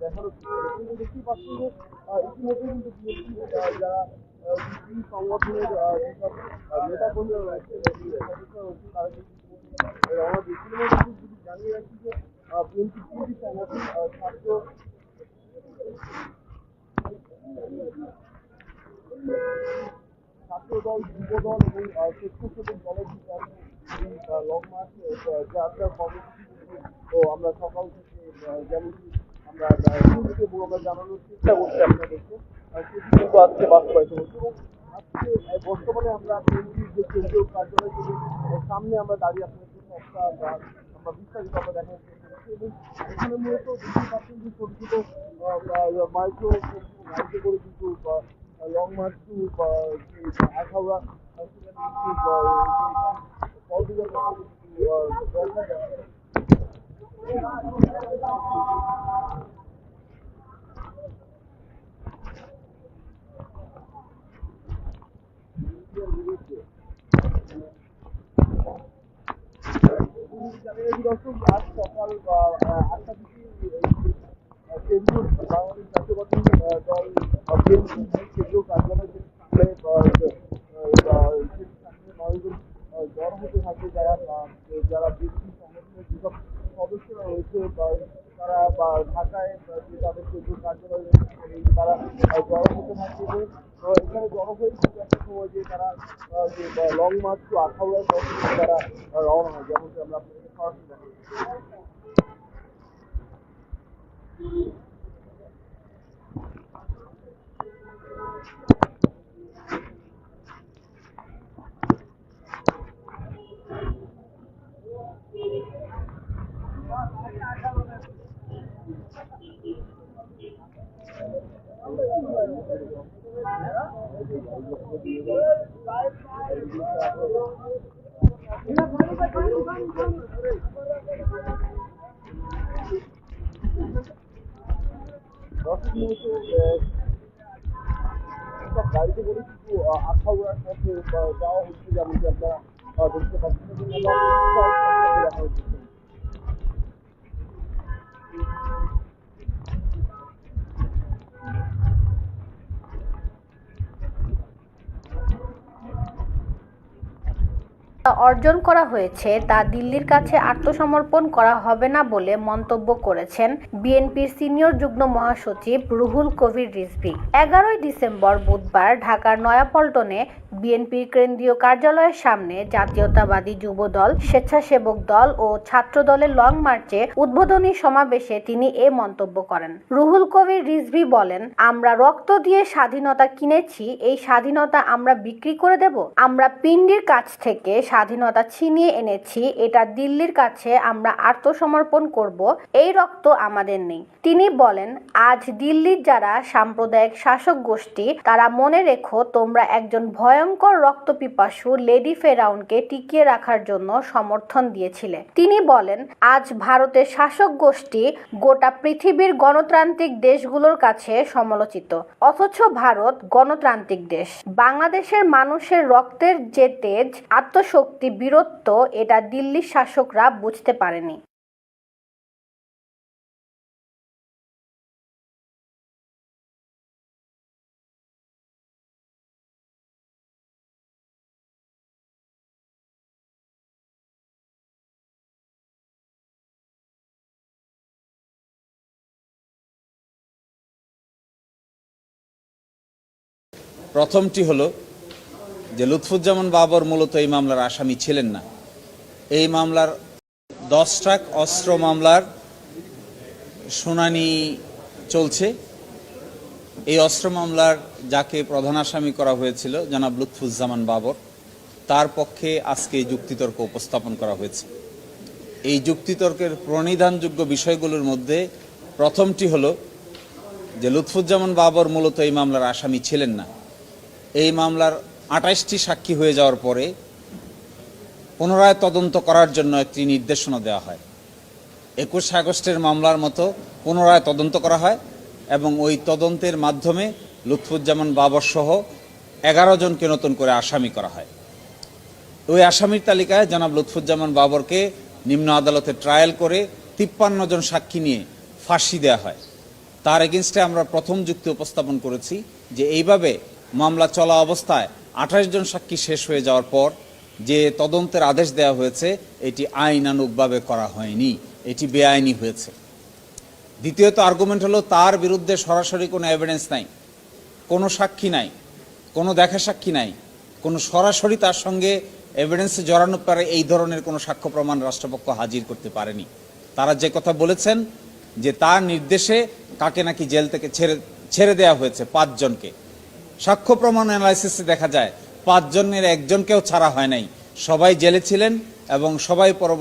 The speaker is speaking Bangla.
দেখানো পাচ্ছি যে ইতিমধ্যে কিন্তু বিএনপি যারা সংগঠনের নেতা কর্মীরা রয়েছে তারা কিন্তু ইতিমধ্যে রওনা দিয়েছিল এবং আমি যদি জানিয়ে রাখি যে বিএনপি তিনটি সংগঠন আহ, ছাত্র যুবদল এবং স্বেচ্ছাসেবক দলের লং মার্চ যাত্রা কর্মসূচি তো আমরা সকাল থেকে আহ, যেমনটি আমরা শুরুতে আমরা জানানোর চেষ্টা করছি আপনাদেরকে সেটি কিন্তু আজকে বাস্তবায়িত হচ্ছে এবং আজকে বর্তমানে আমরা বিএনপির যে কেন্দ্রীয় কার্যালয় সামনে আমরা দাঁড়িয়ে আপনাদের জন্য একটা আমরা বিস্তারিত আমরা দেখানোর চেষ্টা করছি এবং এখানে মূলত দেখতে পাচ্ছেন যে ছোট ছোট মাইক্রো গাড়িতে করে কিন্তু লং মার্চ টু আখাউড়া দর্শক আজ সকাল আটটা থেকে বাংলাদেশ আহ, দল বিএনপি কেন্দ্রীয় কার্যালয় থেকে সামনে আহ, আহ, সেটি সামনে মানুষজন আহ, জড়ো হতে থাকে যারা আহ, যারা বিএনপি সংগঠনের যেসব সদস্যরা রয়েছে বা তারা যে কার্যালয় তারা জড়ো হতে এবং এখানে জড়ো হয়ে একটা সময় যে তারা যে লং মার্চ টু আখাউড়ার তারা রওনা হয়, যেমনটি আমরা আপনাদেরকে সরাসরি দেখাচ্ছি গাড়িতে করে কিন্তু আহ, আখাউড়ার পথে যাওয়া হচ্ছে যেমনটি আপনারা দেখতে পাচ্ছেন এবং আমরা আপনাদেরকে দেখা হচ্ছে অর্জন করা হয়েছে, তা দিল্লির কাছে আত্মসমর্পণ করা হবে না বলে মন্তব্য করেছেন বিএনপির সিনিয়র যুগ্ম মহাসচিব রুহুল কবির রিজভি। এগারোই ডিসেম্বর বুধবার ঢাকার নয়াপল্টনে বিএনপির কেন্দ্রীয় কার্যালয়ের সামনে জাতীয়তাবাদী যুব দল স্বেচ্ছাসেবক দল ও ছাত্র দলের লং মার্চে উদ্বোধনী সমাবেশে তিনি এ মন্তব্য করেন। রুহুল কবির রিজভী বলেন, আমরা রক্ত দিয়ে স্বাধীনতা কিনেছি, এই স্বাধীনতা আমরা বিক্রি করে দেব। আমরা পিন্ডির কাছ থেকে স্বাধীনতা ছিনিয়ে এনেছি, এটা দিল্লির কাছে আমরা আত্মসমর্পণ করব, এই রক্ত আমাদের নেই। তিনি বলেন, আজ দিল্লির যারা সাম্প্রদায়িক শাসক গোষ্ঠী, তারা মনে রেখো তোমরা একজন ভয়ঙ্কর রক্তপিপাসু লেডি ফেরাউনকে টিকিয়ে রাখার জন্য সমর্থন দিয়েছিলেন। তিনি বলেন, আজ ভারতের শাসক গোষ্ঠী গোটা পৃথিবীর গণতান্ত্রিক দেশগুলোর কাছে সমালোচিত। অথচ ভারত গণতান্ত্রিক দেশ। বাংলাদেশের মানুষের রক্তের যে তেজ, আত্মশক্তি, বীরত্ব, এটা দিল্লির শাসকরা বুঝতে পারেনি। প্রথমটি হলো যে লুৎফুজ্জামান বাবর মূলত এই মামলার আসামি ছিলেন না। এই মামলার দশ ট্রাক অস্ত্র মামলার শুনানি চলছে। এই অস্ত্র মামলার যাকে প্রধান আসামি করা হয়েছিল জনাব লুৎফুজ্জামান বাবর, তার পক্ষে আজকে যুক্তিতর্ক উপস্থাপন করা হয়েছে। এই যুক্তিতর্কের প্রণিধানযোগ্য বিষয়গুলোর মধ্যে প্রথমটি হলো যে লুৎফুজ্জামান বাবর মূলত এই মামলার আসামি ছিলেন না। এই মামলার আঠাশটি সাক্ষী হয়ে যাওয়ার পরে পুনরায় তদন্ত করার জন্য একটি নির্দেশনা দেওয়া হয়। একুশে আগস্টের মামলার মতো পুনরায় তদন্ত করা হয় এবং ওই তদন্তের মাধ্যমে লুৎফুজ্জামান বাবর সহ এগারো জনকে নতুন করে আসামি করা হয়। ওই আসামির তালিকায় জনাব লুৎফুজ্জামান বাবরকে নিম্ন আদালতে ট্রায়াল করে তিপ্পান্ন জন সাক্ষী নিয়ে ফাঁসি দেওয়া হয়। তার এগেনস্টে আমরা প্রথম যুক্তি উপস্থাপন করেছি যে এইভাবে মামলা চলা অবস্থায় আঠাশ জন সাক্ষী শেষ হয়ে যাওয়ার পর যে তদন্তের আদেশ দেওয়া হয়েছে, এটি আইনানুগভাবে করা হয়নি। এটি বেআইনি হয়েছে। দ্বিতীয়ত আর্গুমেন্ট হলো, তার বিরুদ্ধে সরাসরি কোনো এভিডেন্স নাই, কোনো সাক্ষী নাই, কোনো দেখা সাক্ষী নাই, কোনো সরাসরি তার সঙ্গে এভিডেন্সে জড়ানো পারে এই ধরনের কোনো সাক্ষ্য প্রমাণ রাষ্ট্রপক্ষ হাজির করতে পারেনি। তারা যে কথা বলেছেন, যে তার নির্দেশে কাকে নাকি জেল থেকে ছেড়ে ছেড়ে দেওয়া হয়েছে পাঁচজনকে সাক্ষ্য প্রমাণ অ্যানালাইসিসে দেখা যায়, পাঁচজনের একজনকেও ছাড়া হয় নাই। সবাই জেলে ছিলেন এবং সবাই পরবর্তী